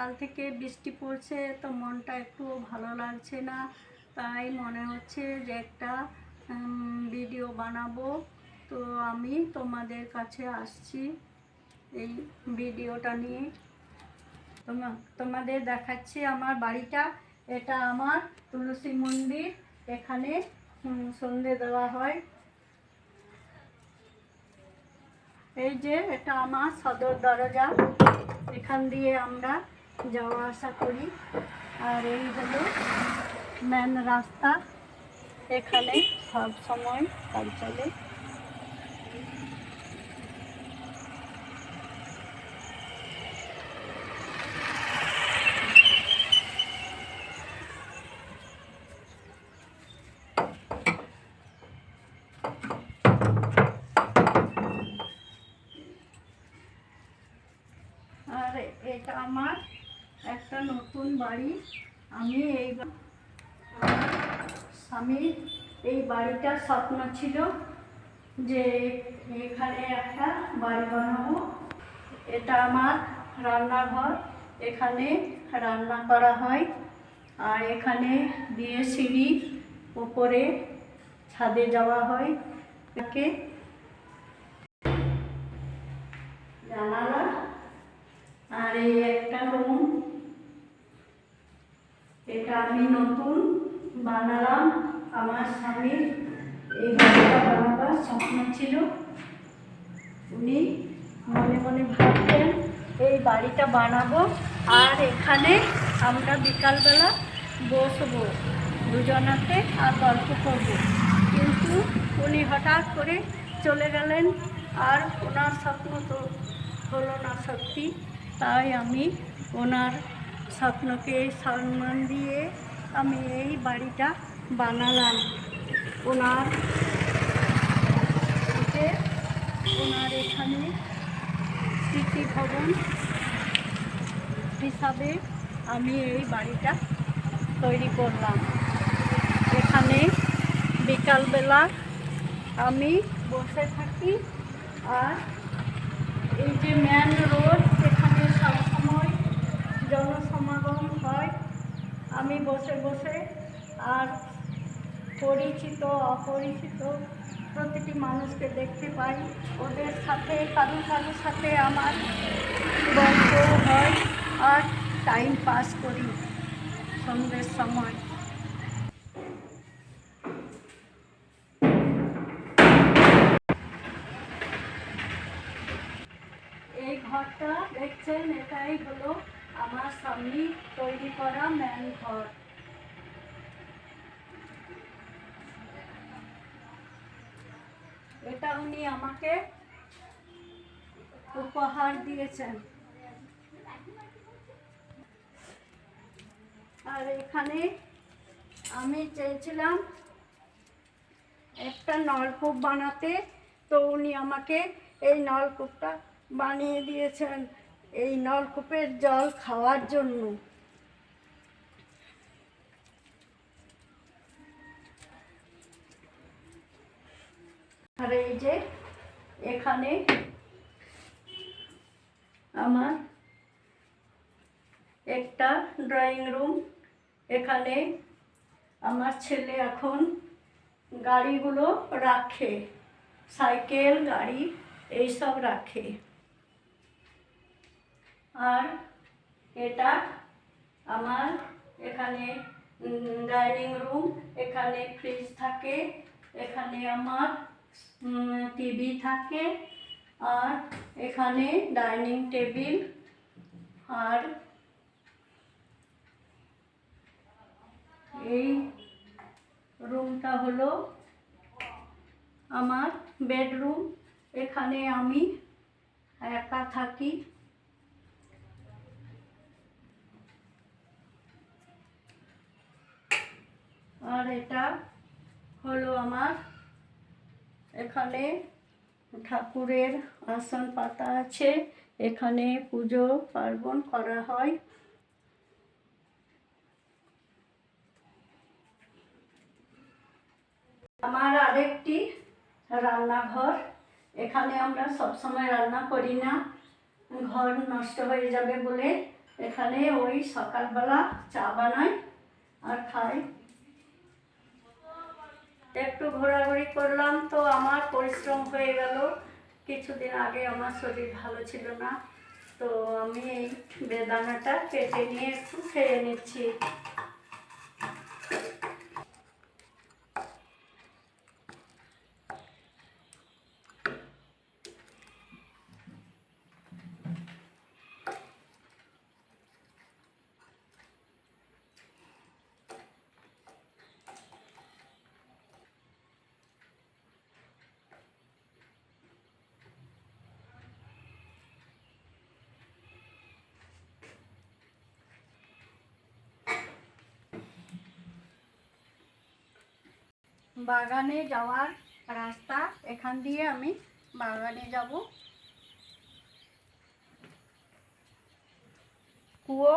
সকাল থেকে বৃষ্টি পড়ছে, তো মনটা একটু ভালো লাগছে না। তাই মনে হচ্ছে যে একটা ভিডিও বানাবো। তো আমি তোমাদের কাছে আসছি এই ভিডিওটা নিয়ে। তোমা, তোমাদের দেখাচ্ছি আমার বাড়িটা। এটা আমার তুলসী মন্দির। এখানে সন্ধে দেওয়া হয়। এই যে, এটা আমার সদর দরজা। এখান দিয়ে আমরা যাওয়া আসা করি। আর এই হলো মেন রাস্তা। এখানে সব সময় গাড়ি চলে। আর এটা আমার একটা নতুন বাড়ি। আমি এই স্বামীর এই বাড়িটার স্বপ্ন ছিল যে এখানে একটা বাড়ি বানাবো। এটা আমার রান্নাঘর। এখানে রান্না করা হয়। আর এখানে দিয়ে সিঁড়ি উপরে ছাদে যাওয়া হয়। তাকে জানালা আর এই একটা রুম এটা আমি নতুন বানালাম আমার স্বামীর। এই বাড়িটা বানাবার স্বপ্ন ছিল। উনি মনে মনে ভাবতেন, এই বাড়িটা বানাবো আর এখানে আমরা বিকালবেলা বসবো দুজনাতে আর গল্প করব। কিন্তু উনি হঠাৎ করে চলে গেলেন আর ওনার স্বপ্ন তো হলো না সত্যি। তাই আমি ওনার স্বপ্নকে সম্মান দিয়ে আমি এই বাড়িটা বানালাম। ওনার ওনার এখানে স্মৃতি ভবন হিসাবে আমি এই বাড়িটা তৈরি করলাম। এখানে বিকালবেলা আমি বসে থাকি আর এই যে মেন রোড এখানে সবসময় জনসমাগম হয়। আমি বসে বসে আর পরিচিত, অপরিচিত প্রতিটি মানুষকে দেখতে পাই। ওদের সাথে, কারও কারোর সাথে আমার গল্প হয় আর টাইম পাস করি সন্ধ্যের সময়। এই ঘরটা দেখছেন, এটাই হলো আমার স্বামী তৈরি করা ম্যান ঘর। এটা উনি আমাকে উপহার দিয়েছেন। আর এখানে আমি চেয়েছিলাম একটা নলকূপ বানাতে, তো উনি আমাকে এই নলকূপটা বানিয়ে দিয়েছেন। এই নলকূপের জল খাওয়ার জন্য। আর এই যে এখানে আমার একটা ড্রয়িং রুম। এখানে আমার ছেলে এখন গাড়িগুলো রাখে, সাইকেল, গাড়ি, এইসব রাখে। আর এটা আমার এখানে ডাইনিং রুম, এখানে ফ্রিজ থাকে, এখানে আমার টিভি থাকে, আর এখানে ডাইনিং টেবিল, আর এই রুমটা হলো আমার বেডরুম। এখানে আমি একা থাকি। আর এটা হলো আমার এখানে ঠাকুরের আসন পাতা আছে। এখানে পুজো পার্বণ করা হয়। আমার আরেকটি রান্নাঘর। এখানে আমরা সবসময় রান্না করি না। ঘর নষ্ট হয়ে যাবে বলে এখানে ওই সকালবেলা চা বানাই আর খাই। একটু ঘোরাঘুরি করলাম তো আমার পরিশ্রম হয়ে গেল। কিছুদিন আগে আমার শরীর ভালো ছিল না। তো আমি এই বেদানাটা কেটে নিয়ে একটু খেয়ে নিচ্ছি। বাগানে যাওয়ার রাস্তা, এখান দিয়ে আমি বাগানে যাব। কুয়ো,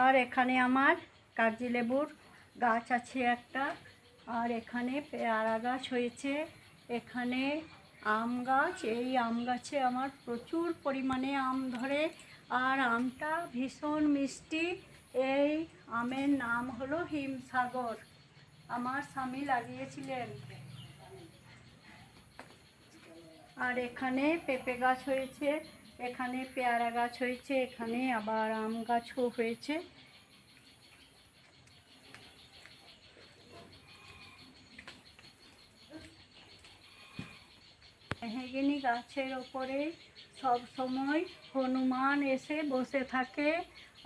আর এখানে আমার কাগজি লেবুর গাছ আছে একটা, আর এখানে পেয়ারা গাছ হয়েছে, এখানে আম গাছ, এই আম গাছে আমার প্রচুর পরিমাণে আম ধরে, আর আমটা ভীষণ মিষ্টি, এই আমের নাম হলো হিমসাগর। আমার স্বামী লাগিয়েছিলেন। আর এখানে পেঁপে গাছ হয়েছে, এখানে পেয়ারা গাছ হয়েছে, এখানে আবার আম গাছও হয়েছে। মেহগিনি গাছের ওপরে সব সময় হনুমান এসে বসে থাকে,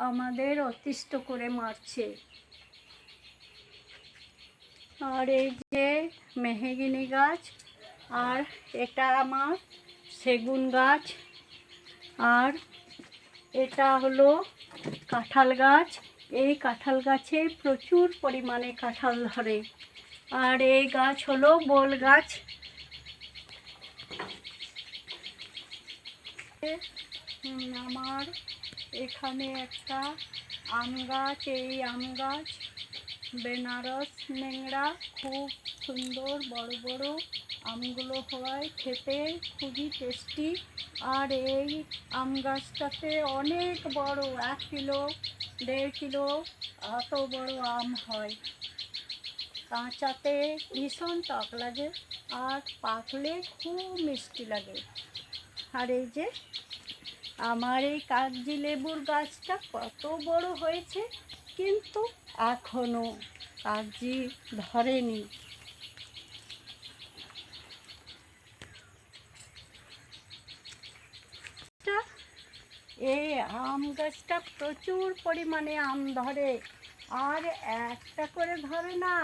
আমাদের অতিষ্ঠ করে মারছে। আর এই যে মেহগিনি গাছ, আর এটা আমার সেগুন গাছ, আর এটা হলো কাঁঠাল গাছ। এই কাঁঠাল গাছে প্রচুর পরিমাণে কাঁঠাল ধরে। আর এই গাছ হলো বোল গাছ। আমার এখানে একটা আম গাছ, এই আম গাছ। বেনারস ন্যাংরা খুব সুন্দর, বড় বড় আমগুলো হয়, খেতে খুবই টেস্টি আর এই আম গাছটাতে অনেক বড়, এক কিলো, দেড় কিলো এত বড় আম হয়। কাঁচাতে ভীষণ টক লাগে আর পাকলে খুব মিষ্টি লাগে। আর এই যে আমার এই কাগজি লেবুর গাছটা কত বড় হয়েছে, কিন্তু এখনও কাগজি ধরেনি। এই আম গাছটা প্রচুর পরিমাণে আম ধরে, আর একটা করে ধরে না,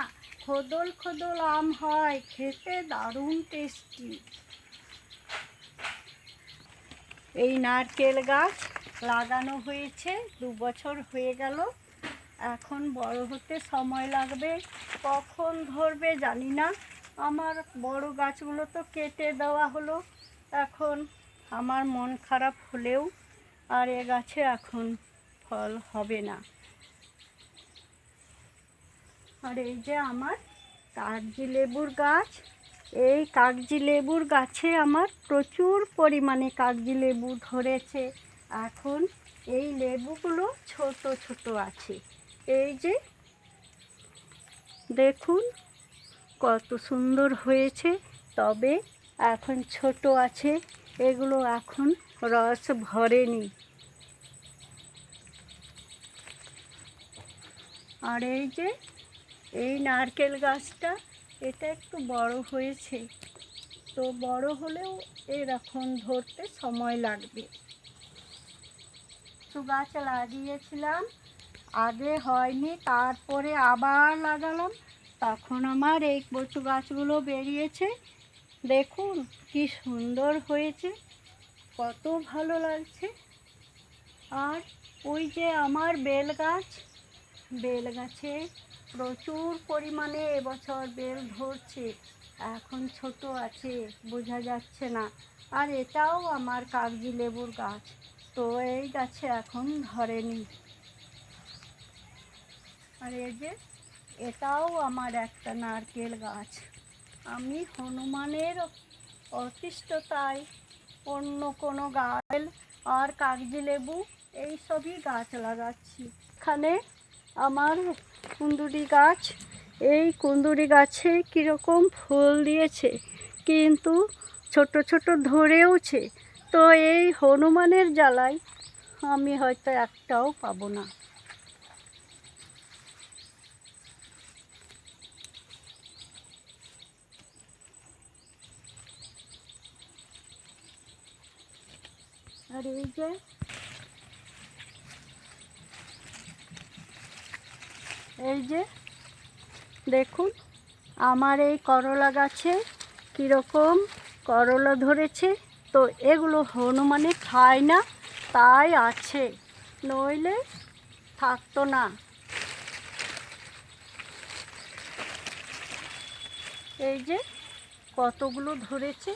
খোদল খোদল আম হয়, খেতে দারুণ টেস্টি এই নারকেল গাছ লাগানো হয়েছে, দু বছর হয়ে গেল। এখন বড় হতে সময় লাগবে, কখন ধরবে জানি না। আমার বড় গাছগুলো তো কেটে দেওয়া হলো, এখন আমার মন খারাপ হলেও আর এ গাছে এখন ফল হবে না। আর এই যে আমার কাগজি লেবুর গাছ, এই কাগজি লেবুর গাছে আমার প্রচুর পরিমাণে কাগজি লেবু ধরেছে। এখন এই লেবুগুলো ছোট ছোট আছে। এই যে, দেখুন কত সুন্দর হয়েছে। তবে এখন ছোট আছে, এগুলো এখন রস ভরেনি। আর এই যে, এই নারকেল গাছটা, এটা একটু বড় হয়েছে। তো বড় হলেও এরকম ধরতে সময় লাগবে। কচু গাছ লাগিয়েছিলাম। আগে হয়নি, তারপরে আবার লাগালাম। তখন আমার এই কচু গাছগুলো বেরিয়েছে। দেখুন কি সুন্দর হয়েছে, কত ভালো লাগছে। আর ওই যে আমার বেল গাছ, বেল গাছে প্রচুর পরিমাণে এবছর বেল ধরছে। এখন ছোট আছে, বোঝা যাচ্ছে না। আর এটাও আমার কাগজি লেবুর গাছ। তো এই গাছে এখন ধরেনি। আর এই যে এটাও আমার একটা নারকেল গাছ। আমি হনুমানের অতিষ্ঠতায় অন্য কোনো গাছ আর কাগজি লেবু এই সবই গাছ লাগাচ্ছি। এখানে আমার কুন্দুরি গাছ, এই কুন্দুরি গাছে কীরকম ফুল দিয়েছে কিন্তু ছোট ছোট ধরেওছে। তো এই হনুমানের জ্বালায় আমি হয়তো একটাও পাবো না। আর এই যে এই যে দেখুন, আমার এই করলা গাছে কীরকম করলা ধরেছে। তো এগুলো হনুমানে খায় না, তাই আছে। নইলে থাকতো না। এই যে কতগুলো ধরেছে।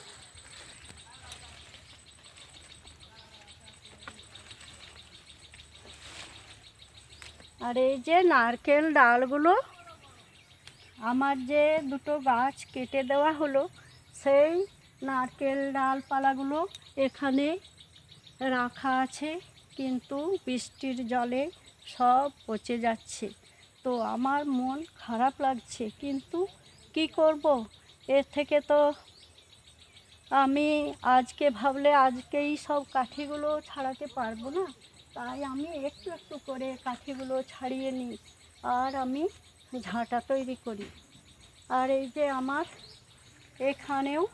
আর এই যে নারকেল ডালগুলো, আমার যে দুটো গাছ কেটে দেওয়া হলো, সেই নারকেল ডালপালাগুলো এখানে রাখা আছে, কিন্তু বৃষ্টির জলে সব পচে যাচ্ছে। তো আমার মন খারাপ লাগছে, কিন্তু কি করব? এর থেকে তো আমি আজকে ভাবলে আজকেই সব কাঠিগুলো ছাড়াতে পারব না। তাই আমি একটু একটু করে কাঠিগুলো ছাড়িয়ে নিই। আর আমি ঝাঁটা তৈরি করি। আর এই যে আমার এখানেও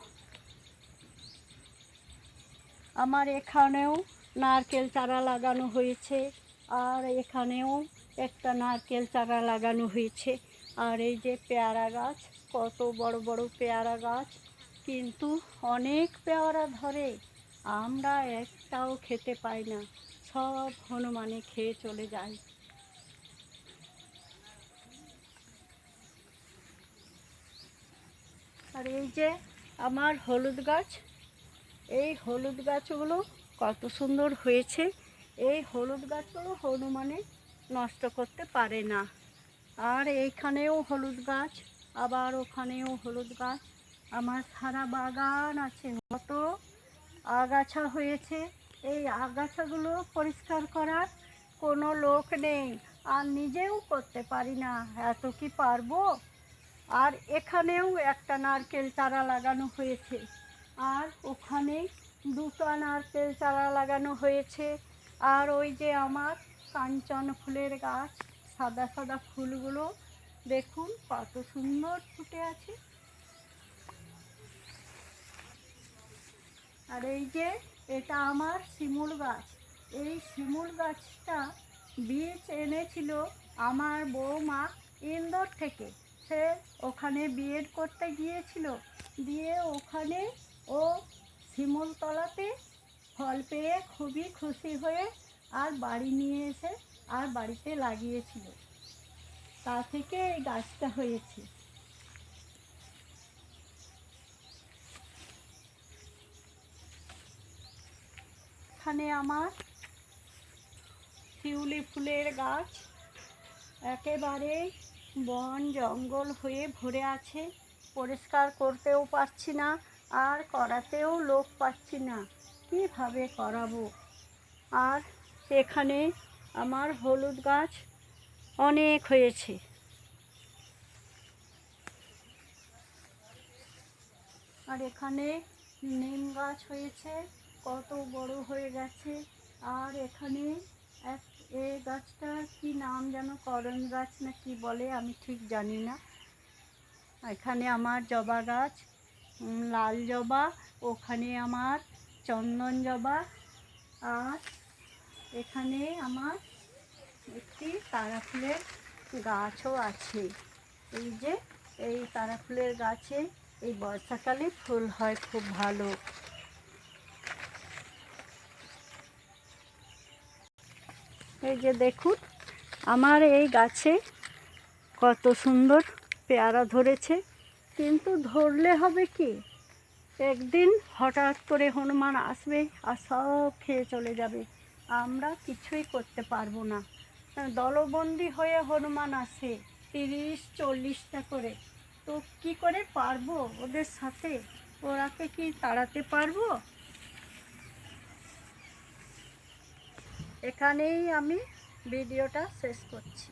আমার এখানেও নারকেল চারা লাগানো হয়েছে। আর এখানেও একটা নারকেল চারা লাগানো হয়েছে। আর এই যে পেয়ারা গাছ, কত বড় বড় পেয়ারা গাছ। কিন্তু অনেক পেয়ারা ধরে, আমরা একটাও খেতে পাই না। সব হনুমানে খেয়ে চলে যায়। আর এই যে আমার হলুদ গাছ, এই হলুদ গাছগুলো কত সুন্দর হয়েছে। এই হলুদ গাছগুলো হনুমানে নষ্ট করতে পারে না। আর এইখানেও হলুদ গাছ, আবার ওখানেও হলুদ গাছ। আমার সারা বাগান আছে কত আগাছা হয়েছে। এই আগাছাগুলো পরিষ্কার করার কোনো লোক নেই। আর নিজেও করতে পারি না। এত কি পারব? আর এখানেও একটা নারকেল চারা লাগানো হয়েছে। আর ওখানে দুটো নারকেল চারা লাগানো হয়েছে। আর ওই যে আমার কাঞ্চন ফুলের গাছ, সাদা সাদা ফুলগুলো, দেখুন কত সুন্দর ফুটে আছে। আর এই যে এটা আমার শিমুল গাছ। এই শিমুল গাছটা বীজ এনেছিল আমার বৌমা ইন্দোর থেকে। সে ওখানে বিএড করতে গিয়েছিল। দিয়ে ওখানে ও শিমুল তলাতে ফল পেয়ে খুবই খুশি হয়ে আর বাড়ি নিয়ে এসে আর বাড়িতে লাগিয়েছিল। তা থেকে এই গাছটা হয়েছে। এখানে আমার শিউলি ফুলের গাছ একেবারে বন জঙ্গল হয়ে ভরে আছে। পরিষ্কার করতেও পারছি না, আর করাতেও লোক পাচ্ছি না। কীভাবে করাবো? আর এখানে আমার হলুদ গাছ অনেক হয়েছে। আর এখানে নিম গাছ হয়েছে। কত বড় হয়ে গেছে। আর এখানে এক, এ গাছটা কি নাম যেন? করণ গাছ না কি বলে? আমি ঠিক জানি না। এখানে আমার জবা গাছ লাল জবা, ওখানে আমার চন্দন জবা, আর এখানে আমার একটি তারা ফুলের গাছও আছে। এই যে, এই তারা ফুলের গাছে এই বর্ষাকালে ফুল হয়, খুব ভালো। এই যে দেখুন, আমার এই গাছে কত সুন্দর পেয়ারা ধরেছে। কিন্তু ধরলে হবে কি? একদিন হঠাৎ করে হনুমান আসবে আর সব খেয়ে চলে যাবে। আমরা কিছুই করতে পারব না। দলবন্দি হয়ে হনুমান আসে তিরিশ, চল্লিশটা করে। তো কি করে পারব ওদের সাথে? ওরাকে কি তাড়াতে পারব? এখানেই আমি ভিডিওটা শেষ করছি।